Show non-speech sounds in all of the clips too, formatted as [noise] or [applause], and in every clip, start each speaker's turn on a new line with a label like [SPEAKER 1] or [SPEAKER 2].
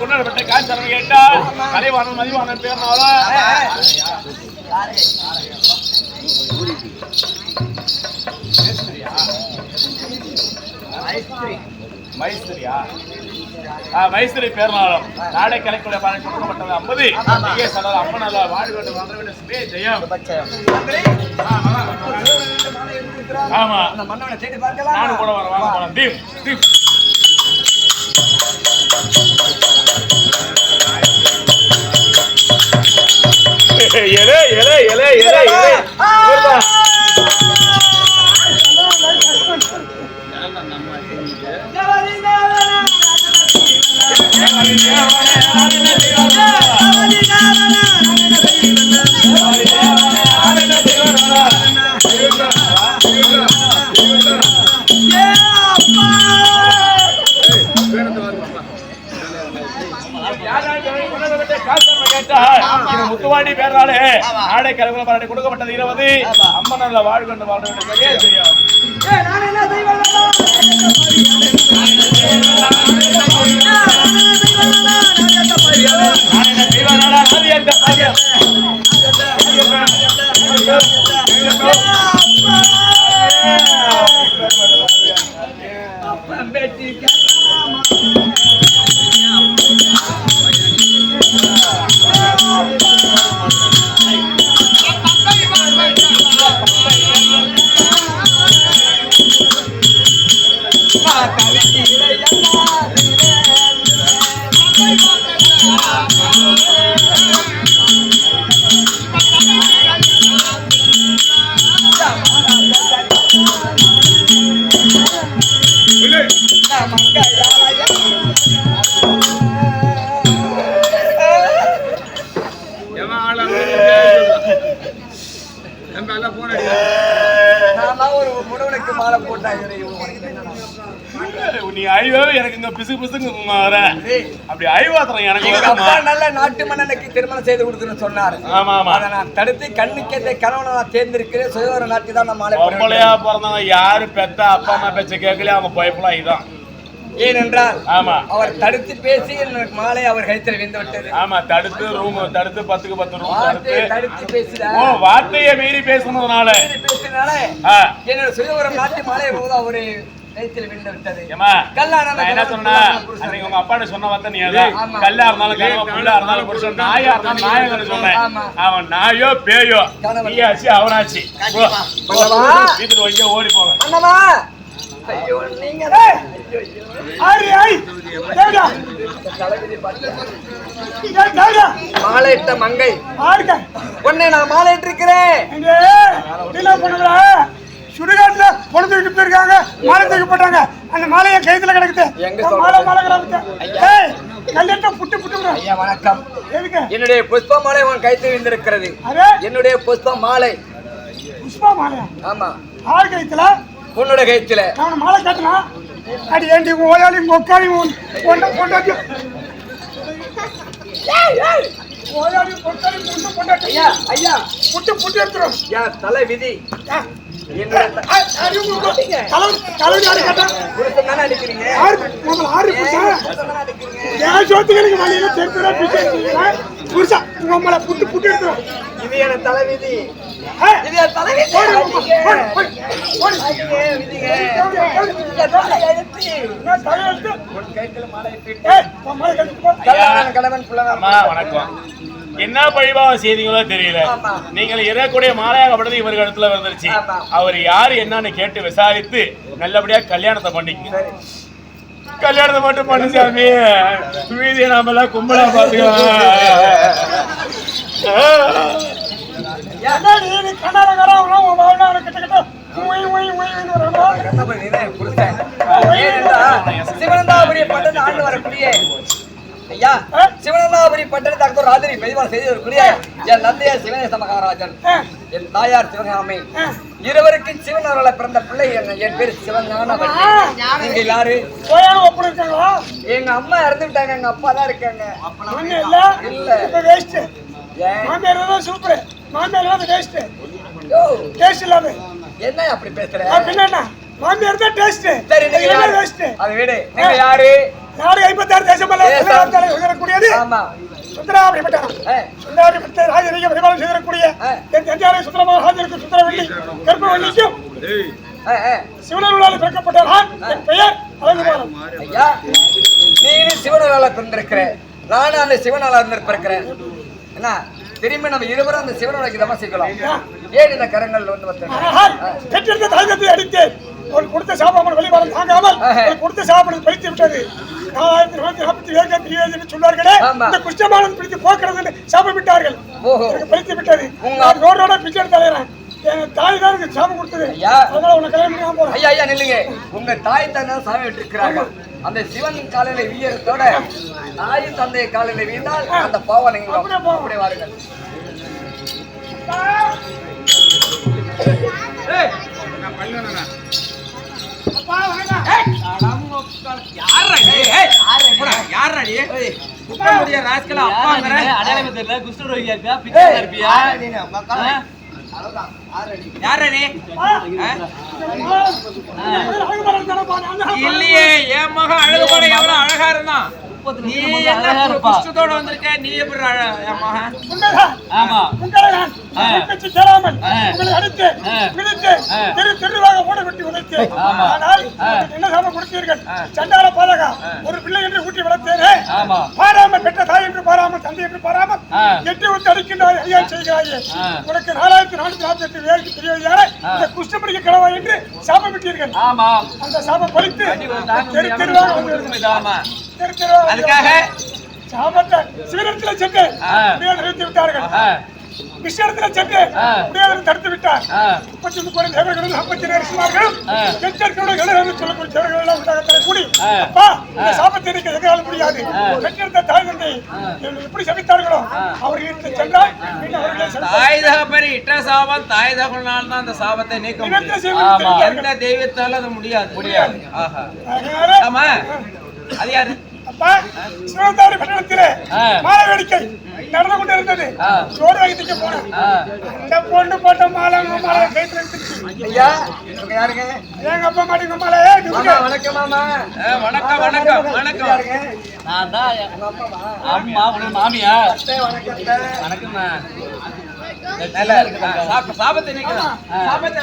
[SPEAKER 1] கொண்டாடப்பட்ட காய்ச்சல் கேட்டா கலைவாணன் மதிவாணன் பேர்னால. மைஸ்திரியா? மைஸ்திரி பேர்நாளம் நாடை கலைக்குள்ள பானை கொடுக்கப்பட்டது ஐம்பது. இங்கே சொன்னது அம்மனல்ல வாழ வேண்டும் வாழ வேண்டும் சுபே ஜெயம். ஆமா.
[SPEAKER 2] அந்த தேடி பார்க்கலாம்
[SPEAKER 1] நானும் கூட வரேன் வாங்க போலாம். தீம் தீம் எலே எலே எலே எலே எலே முத்துவாண்டி பேராலே நாடை கலகுல பாராட்டி கொடுக்கப்பட்டது இருபது அம்மன் நல்ல வாழ்கொண்டு வாழ வேண்டும் [laughs]
[SPEAKER 2] நான் ஒரு முடவனுக்கு மாலை போட்டாங்க
[SPEAKER 1] நீ ஐயோ எனக்கு இங்க பிசு பிசுங்க வர அப்படி ஐவாத்திரம் எனக்கு?
[SPEAKER 2] அப்பா நல்ல நாட்டு மன்னனுக்கு திருமணம் செய்து கொடுத்துன்னு சொன்னாரு.
[SPEAKER 1] ஆமா ஆமா.
[SPEAKER 2] அதை நான் தடுத்து கண்ணுக்கேற்ற கணவனை நான் தேர்ந்தெடுக்கிறேன். சுயவர நாட்டி தான் போடுறேன்.
[SPEAKER 1] பொம்பளையா பிறந்தவங்க யாரு பெத்த அப்பா அம்மா பேச்ச கேட்கலையே அவங்க பயப்பலாம் இதான்.
[SPEAKER 2] ஏனென்றால்
[SPEAKER 1] ஆமா.
[SPEAKER 2] அவர் தடுத்து பேசி மாலை அவர் கழுத்தில் விழுந்து விட்டது.
[SPEAKER 1] ஆமா தடுத்து ரூம் தடுத்து பத்துக்கு பத்து ரூம் தடுத்து.
[SPEAKER 2] பேசினார்
[SPEAKER 1] ஓ வார்த்தையை மீறி பேசுனதுனால.
[SPEAKER 2] பேசினால என்னோட சுயவரம் நாட்டு மாலை போது அவரு கழுத்தில் விழுந்து விட்டது. கல்லான
[SPEAKER 1] நான் என்ன சொன்னா அன்னைக்கு உங்க அப்பாட்ட சொன்ன வார்த்தை நீ அதான். கல்லா இருந்தாலும் கனவா புல்லா இருந்தாலும் புருஷன் நாயா இருந்தாலும் நாயகன்னு சொன்னேன்.
[SPEAKER 2] ஆமா.
[SPEAKER 1] அவன் நாயோ பேயோ. நீயாச்சு அவனாச்சு. வீட்டுக்கு வைக்க ஓடி போங்க
[SPEAKER 2] அண்ணமா ஐயோ நீங்க. மாலையிட்ட மங்கை. உன்னை நான் மாலையிட்டு
[SPEAKER 3] பொழுதுகிட்டு போயிருக்காங்க. மாலை தூக்கி போட்டாங்க. அந்த மாலையை கைத்துல கிடக்குது? மாலை மாலை கிடக்குது
[SPEAKER 2] வணக்கம். என்னுடைய புஷ்ப மாலை உன் கைத்தில் விழுந்திருக்கிறது. என்னுடைய புஷ்ப மாலை.
[SPEAKER 3] புஷ்பா மாலையா?
[SPEAKER 2] ஆமா.
[SPEAKER 3] ஆள் கைத்துல?
[SPEAKER 2] உன்னோட கைத்துல.
[SPEAKER 3] நான் மாலை கட்டினா அடி ஏண்டி ஓயாளி மொக்காளி பொண்ட பொண்டாட்டி. ஓயாளி பொண்ணு பொண்டாட்டி.
[SPEAKER 2] ஐயா ஐயா.
[SPEAKER 3] புட்டு புட்டு எடுத்துரும்
[SPEAKER 2] யா தலை விதி.
[SPEAKER 3] புருஷா புட்டு புட்டு எடுத்துரும்
[SPEAKER 2] இது விதி இது என் தலை தலை கணவன் புலவன்.
[SPEAKER 1] வணக்கம் என்ன பழிபாவம் செய்தீங்களோ தெரியல. நீங்கள் இறக்கூடிய மாலையாகப்பட்டது இவர் இடத்துல வந்துருச்சு. அவர் யாரு என்னன்னு கேட்டு விசாரித்து நல்லபடியா கல்யாணத்தை பண்ணிக்கங்க
[SPEAKER 2] சரி.
[SPEAKER 1] கல்யாணத்தை மட்டும் பண்ணு சாமி மீதியை நாம எல்லாம் கும்பலா பாத்துக்கலாம்
[SPEAKER 3] என்னடி நீ கண்ணாரக்காரன் உன் வாழ்நாள் கிட்ட கிட்ட உய், உய், உய்ன்னு வரணும்.
[SPEAKER 2] கண்ணப்பன் நீதான் என் புருஷன். ஏனென்றால் சிவனந்தாபுரி பட்டணத்தை ஆண்டு வரக்கூடிய ஐயா சிவனந்தாபுரி பட்டணத்தை அங்கு ராத்திரி பெரியவாள் செய்து வரக்கூடிய என் நந்தையார் சிவனேச மகாராஜன் என் தாயார் சிவகாமி. இருவருக்கும் சிவன் அவர்களை பிறந்த பிள்ளை என் என் பேர் சிவஞானவன் நீங்க யாரு? எங்க அம்மா இறந்து விட்டாங்க எங்க அப்பா தான் இருக்காங்க.
[SPEAKER 3] இல்ல. மாமியார் தான் super. மாமியார்.
[SPEAKER 2] யோ,
[SPEAKER 3] Taste இல்லாத.
[SPEAKER 2] என்ன அப்படி பேசுற?
[SPEAKER 3] மாமியார் தான் taste.
[SPEAKER 2] சரி
[SPEAKER 3] waste?
[SPEAKER 2] அது விடு. நீங்க யாரு?
[SPEAKER 3] நாடு ஐம்பத்தாறு. செய்யக்கூடியது
[SPEAKER 2] ஆமா.
[SPEAKER 3] சுந்தராபுரி பட்டணம்
[SPEAKER 2] ஏ,
[SPEAKER 3] சுந்தராபுரி பட்டத்தை ராஜரீக பரிபாலனம் செய்திருக்கக்கூடிய
[SPEAKER 2] ஆ.
[SPEAKER 3] என் தஞ்சாவூர் சுந்தரமாக ராஜருக்கு சுந்தரவள்ளி கருப்பவள்ளிக்கும்
[SPEAKER 2] ஏ, ஏ.
[SPEAKER 3] சிவனருளால் பிறக்கப்பட்ட நான் என் பெயர் அழகுமாறன்.
[SPEAKER 2] ஐயா நீனு சிவனால பிறந்திருக்கிற நானும் அந்த சிவனால பிறக்கிறேன் என்ன? திரும்பி நம்ம இருவரும் அந்த சிவனுக்கு தமசிக்கலாம் ஏன் இந்த கரங்கள் வந்து
[SPEAKER 3] ஆனால்
[SPEAKER 2] வந்தேன்
[SPEAKER 3] பெற்றிருந்த தாயகத்தை அடித்து உன் கொடுத்த சாப்பாடு வெளிவரம் தாங்காமல் கொடுத்த சாப்பாடு பறித்து விட்டது. நாற்பத்தி ஏழு பிரிவு என்று சொன்னார்களே. இந்த குஷ்டமானது பிடித்து போக்குறது சாபம் விட்டார்கள். பறித்து விட்டது.
[SPEAKER 2] உங்க
[SPEAKER 3] நான் ரோடோட பிச்சை தலைறேன் என் தாய் தான் எனக்கு சாபம் கொடுத்தது. அதனால உன்னை கல்யாணம் போறேன்.
[SPEAKER 2] ஐயா ஐயா நில்லுங்க. உங்க தாய் தந்தை சாமி அந்த சிவன் காலையில வீயறதோட தாய் தந்தை காலையில வீழ்ந்தால் அந்த பாவம் நீங்க.
[SPEAKER 3] அப்படியே
[SPEAKER 2] வாருங்கள்.
[SPEAKER 3] அழகுமாறன் தானப்பா நான்
[SPEAKER 4] இல்லையே என் மகன் அழகு போட எவ்வளவு அழகா இருந்தான். நீ என்ன குஷ்டத்தோட வந்திருக்க? நீ எப்படி. ஆமா.
[SPEAKER 3] உங்களை அடித்து. தெரு தெருவாக ஓட விட்டு. ஆனால் என்ன சாபம் கொடுத்தீர்கள்? சண்டால பாதகா ஒரு பிள்ளை என்று ஊட்டி வளர்த்தேனே. பாராமல் பெற்ற தாய் என்று பாராமல் தந்தை என்று பாராமல். எட்டி ஊத்து அடிக்கின்றாய் ஐயா செய்கிறாயே. உனக்கு நாலாயிரத்தி நானூத்தி நாற்பத்தி எட்டு வேலைக்கு தெரியவில்லையாரே இந்த குஷ்டப்படிக்க கிழவா என்று சாபம் விட்டீர்கள்.
[SPEAKER 4] ஆமா.
[SPEAKER 3] அந்த சாபம்
[SPEAKER 4] தாங்க
[SPEAKER 3] தெரு தெருவாக வந்து
[SPEAKER 4] அதுக்காக
[SPEAKER 3] சென்று நிறுத்தி விட்டார்கள். விஷயத்தில் சென்று. முடியாது தடுத்து விட்டார்.
[SPEAKER 4] ஆ,
[SPEAKER 3] முப்பத்தி ஒன்பது கோடி தேவர்களும் ஐம்பத்தி நரசிம்மார்களும்
[SPEAKER 4] ஆ.
[SPEAKER 3] எச்சரிக்கையோட எழுநூறு சொல்லக்கூடிய தேவர்கள் எல்லாம் உண்டாக கூடி
[SPEAKER 4] ஆ.
[SPEAKER 3] அப்பா இந்த சாபத்தை நீக்க எங்களால் முடியாது. பெற்றெடுத்த தாய் தந்தை எப்படி சபித்தார்களோ அவர்களுக்கு சென்றால்.
[SPEAKER 4] தாய் தகப்பரி இட்ட சாபம் தாய் தகப்பனால தான் அந்த சாபத்தை நீக்க. எந்த தெய்வத்தால அது முடியாது. முடியாது. ஆமா. அது யாரு?
[SPEAKER 3] அப்பா சிவனந்தாரி பட்டணத்திலே. மாலை வேடிக்கை நடந்து கொண்டு இருந்தது. சோறு வாங்கிட்டு போனேன்.
[SPEAKER 4] ஆ,
[SPEAKER 3] அந்த பொண்ணு போட்ட மாலை மாலை கைத்துல
[SPEAKER 2] ஐயா யாருங்க?
[SPEAKER 3] எங்க அப்பா மாட்டி மாலை
[SPEAKER 2] வணக்கம் மாமா.
[SPEAKER 4] வணக்கம் வணக்கம் வணக்கம்.
[SPEAKER 2] யாருங்க?
[SPEAKER 5] நான் தான் அம்மா உனக்கு மாமியா? வணக்கம்மா
[SPEAKER 4] நல்லா இருக்கு ஆ, சாப- சாபத்தை நீக்கலாம் சாபத்தை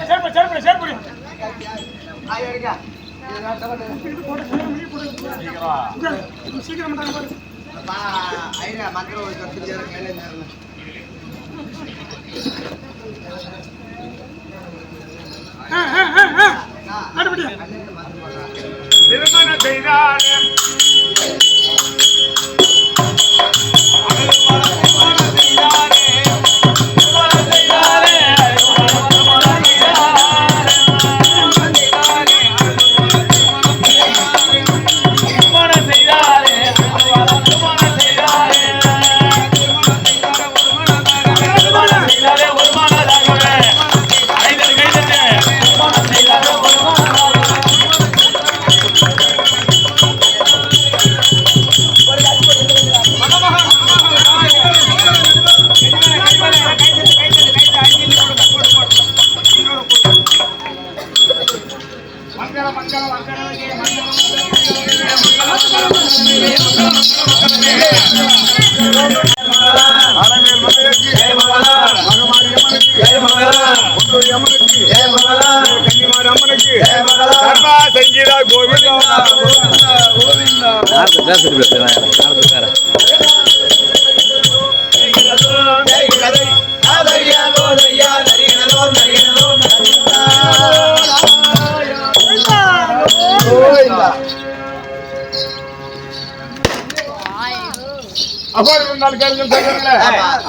[SPEAKER 3] சேர்ப்பு சேர்ப்பு சேர்ப்பு சீக்கிரம் பண்ணாங்க பாரு. ஆ, ஆ, ஆ, ஆ. அடுபடியா
[SPEAKER 1] திருமணம் செய்தாரே
[SPEAKER 6] திருமண செய்தாரே கோவிந்தா. கோவிந்தா கோவிந்தா.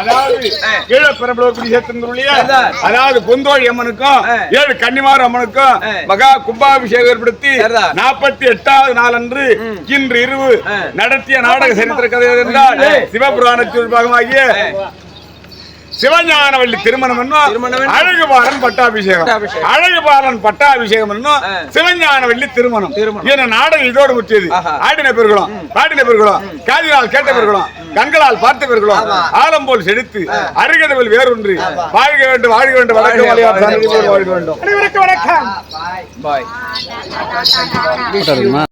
[SPEAKER 6] அதாவது கீழே அதாவது பொந்தோழி அம்மனுக்கும் ஏழு கன்னிமார் அம்மனுக்கும் மகா கும்பாபிஷேகம் ஏற்படுத்தி நாற்பத்தி எட்டாவது நாளன்று இன்று இரவு நடத்திய நாடக சரித்திர கதை என்றால் சிவபுராணத்தில் பாகமாகிய சிவஞானவள்ளி திருமணம் என்னும் அழகுபாலன் பட்டாபிஷேகம். அழகுபாலன் பட்டாபிஷேகம் என்னும் சிவஞானவள்ளி திருமணம். என நாடகம் இதோடு முற்றியது ஆடின பெருகுளம் பாடின பெருகுளம் காதினால் கேட்ட பெருகுளம். கண்களால் பார்த்த பெருகுளம் ஆலம் போல் செழித்து அருகதவில் வேறொன்று. வாழ்க வேண்டும் வாழ்க வேண்டும். வழக்கு வாழ்க வேண்டும்.
[SPEAKER 3] வணக்கம்.
[SPEAKER 4] பாய்.